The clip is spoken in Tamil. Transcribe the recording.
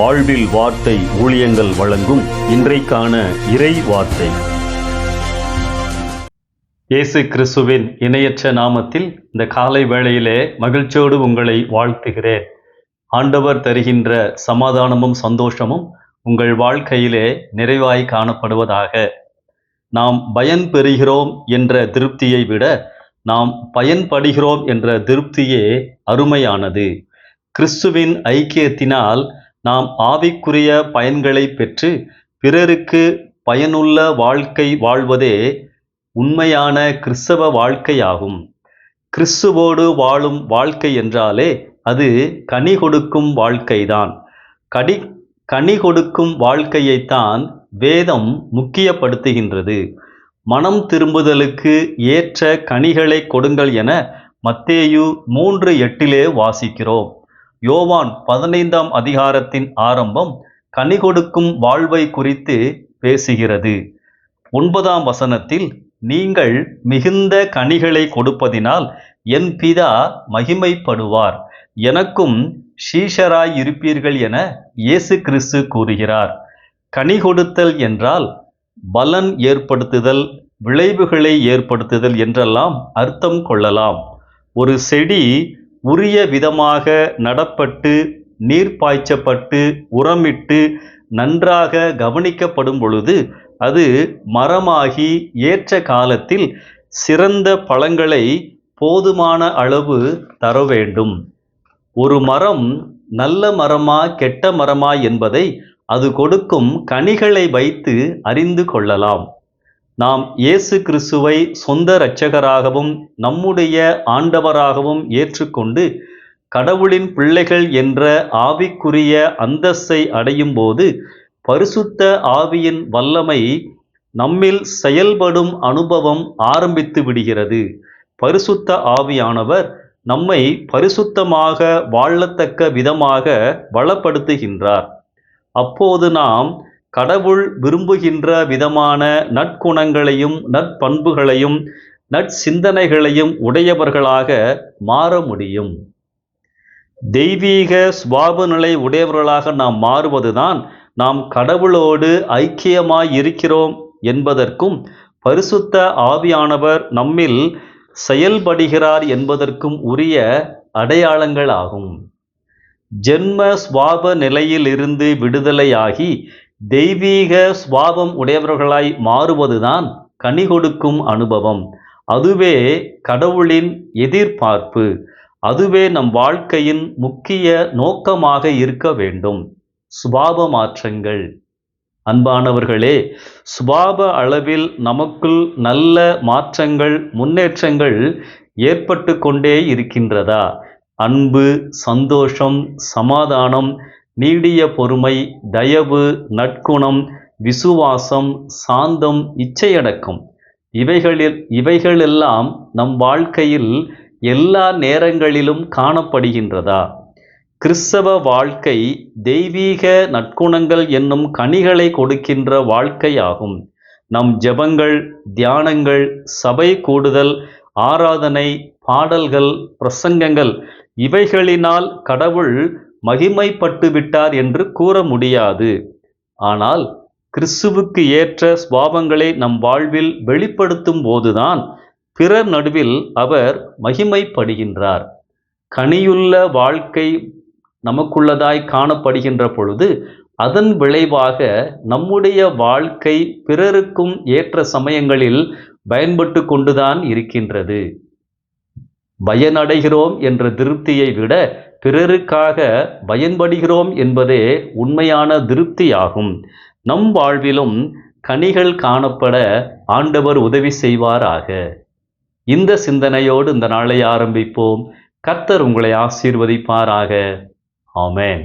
வாழ்வில் வார்த்தை ஊழியங்கள் வழங்கும் இன்றைக்கான இறை வார்த்தை. இயேசு கிறிஸ்துவின் இணையற்ற நாமத்தில் இந்த காலை வேளையிலே மகிழ்ச்சியோடு உங்களை வாழ்த்துகிறேன். ஆண்டவர் தருகின்ற சமாதானமும் சந்தோஷமும் உங்கள் வாழ்க்கையிலே நிறைவாய் காணப்படுவதாக. நாம் பயன் பெறுகிறோம் என்ற திருப்தியை விட நாம் பயன்படுகிறோம் என்ற திருப்தியே அருமையானது. கிறிஸ்துவின் ஐக்கியத்தினால் நாம் ஆவிக்குரிய பயன்களை பெற்று பிறருக்கு பயனுள்ள வாழ்க்கை வாழ்வதே உண்மையான கிறிஸ்தவ வாழ்க்கையாகும். கிறிஸ்துவோடு வாழும் வாழ்க்கை என்றாலே அது கனி கொடுக்கும் வாழ்க்கைதான். கடி கனி கொடுக்கும் வாழ்க்கையைத்தான் வேதம் முக்கியப்படுத்துகின்றது. மனம் திரும்புதலுக்கு ஏற்ற கனிகளை கொடுங்கள் என மத்தேயு மூன்று எட்டிலே வாசிக்கிறோம். யோவான் பதினைந்தாம் அதிகாரத்தின் ஆரம்பம் கனி கொடுக்கும் வாழ்வை குறித்து பேசுகிறது. ஒன்பதாம் வசனத்தில் நீங்கள் மிகுந்த கனிகளை கொடுப்பதினால் என் பிதா மகிமைப்படுவார். எனக்கும் ஷீஷராய் இருப்பீர்கள் என இயேசு கிறிஸ்து கூறுகிறார். கனி கொடுத்தல் என்றால் பலன் ஏற்படுத்துதல் விளைவுகளை ஏற்படுத்துதல் என்றெல்லாம் அர்த்தம் கொள்ளலாம். ஒரு செடி உரிய விதமாக நடப்பட்டு நீர் பாய்ச்சப்பட்டு உரமிட்டு நன்றாக கவனிக்கப்படும் பொழுது அது மரமாகி ஏற்ற காலத்தில் சிறந்த பழங்களை போதுமான அளவு தர வேண்டும். ஒரு மரம் நல்ல மரமா கெட்ட மரமா என்பதை அது கொடுக்கும் கனிகளை வைத்து அறிந்து கொள்ளலாம். நாம் இயேசு கிறிஸ்துவை சொந்த இரட்சகராகவும் நம்முடைய ஆண்டவராகவும் ஏற்றுக்கொண்டு கடவுளின் பிள்ளைகள் என்ற ஆவிக்குரிய அந்தஸ்தை அடையும் போது பரிசுத்த ஆவியின் வல்லமை நம்மில் செயல்படும் அனுபவம் ஆரம்பித்து விடுகிறது. பரிசுத்த ஆவியானவர் நம்மை பரிசுத்தமாக வாழத்தக்க விதமாக வளப்படுத்துகின்றார். அப்போது நாம் கடவுள் விரும்புகின்ற விதமான நற்குணங்களையும் நற்பண்புகளையும் நற்சிந்தனைகளையும் உடையவர்களாக மாற முடியும். தெய்வீக சுவாப நிலை உடையவர்களாக நாம் மாறுவதுதான் நாம் கடவுளோடு ஐக்கியமாய் இருக்கிறோம் என்பதற்கும் பரிசுத்த ஆவியானவர் நம்மில் செயல்படுகிறார் என்பதற்கும் உரிய அடையாளங்கள் ஆகும் ஜென்ம சுவாப நிலையிலிருந்து விடுதலையாகி தெய்வீக சுவாபம் உடையவர்களாய் மாறுவதுதான் கனி கொடுக்கும் அனுபவம். அதுவே கடவுளின் எதிர்பார்ப்பு. அதுவே நம் வாழ்க்கையின் முக்கிய நோக்கமாக இருக்க வேண்டும். சுபாவ மாற்றங்கள். அன்பானவர்களே சுபாவ அளவில் நமக்குள் நல்ல மாற்றங்கள் முன்னேற்றங்கள் ஏற்பட்டு கொண்டே இருக்கின்றதா? அன்பு சந்தோஷம் சமாதானம் நீடிய பொறுமை தயவு நற்குணம் விசுவாசம் சாந்தம் இச்சையடக்கம். இவைகளில் இவைகளெல்லாம் நம் வாழ்க்கையில் எல்லா நேரங்களிலும் காணப்படுகின்றதா? கிறிஸ்தவ வாழ்க்கை தெய்வீக நற்குணங்கள் என்னும் கனிகளை கொடுக்கின்ற வாழ்க்கையாகும். நம் ஜெபங்கள் தியானங்கள் சபை கூடுதல் ஆராதனை பாடல்கள் பிரசங்கங்கள் இவைகளினால் கடவுள் மகிமைப்பட்டு விட்டார் என்று கூற முடியாது. ஆனால் கிறிஸ்துவுக்கு ஏற்ற சுவாபங்களை நம் வாழ்வில் வெளிப்படுத்தும் போதுதான் பிறர் நடுவில் அவர் மகிமைப்படுகின்றார். கனியுள்ள வாழ்க்கை நமக்குள்ளதாய் காணப்படுகின்ற பொழுது அதன் விளைவாக நம்முடைய வாழ்க்கை பிறருக்கும் ஏற்ற சமயங்களில் பயன்பட்டு கொண்டுதான் இருக்கின்றது. பயனடைகிறோம் என்ற திருப்தியை விட பிறருக்காக பயன்படுகிறோம் என்பதே உண்மையான திருப்தியாகும். நம் வாழ்விலும் கனிகள் காணப்பட ஆண்டவர் உதவி செய்வாராக. இந்த சிந்தனையோடு இந்த நாளை ஆரம்பிப்போம். கர்த்தர் உங்களை ஆசீர்வதிப்பாராக. ஆமேன்.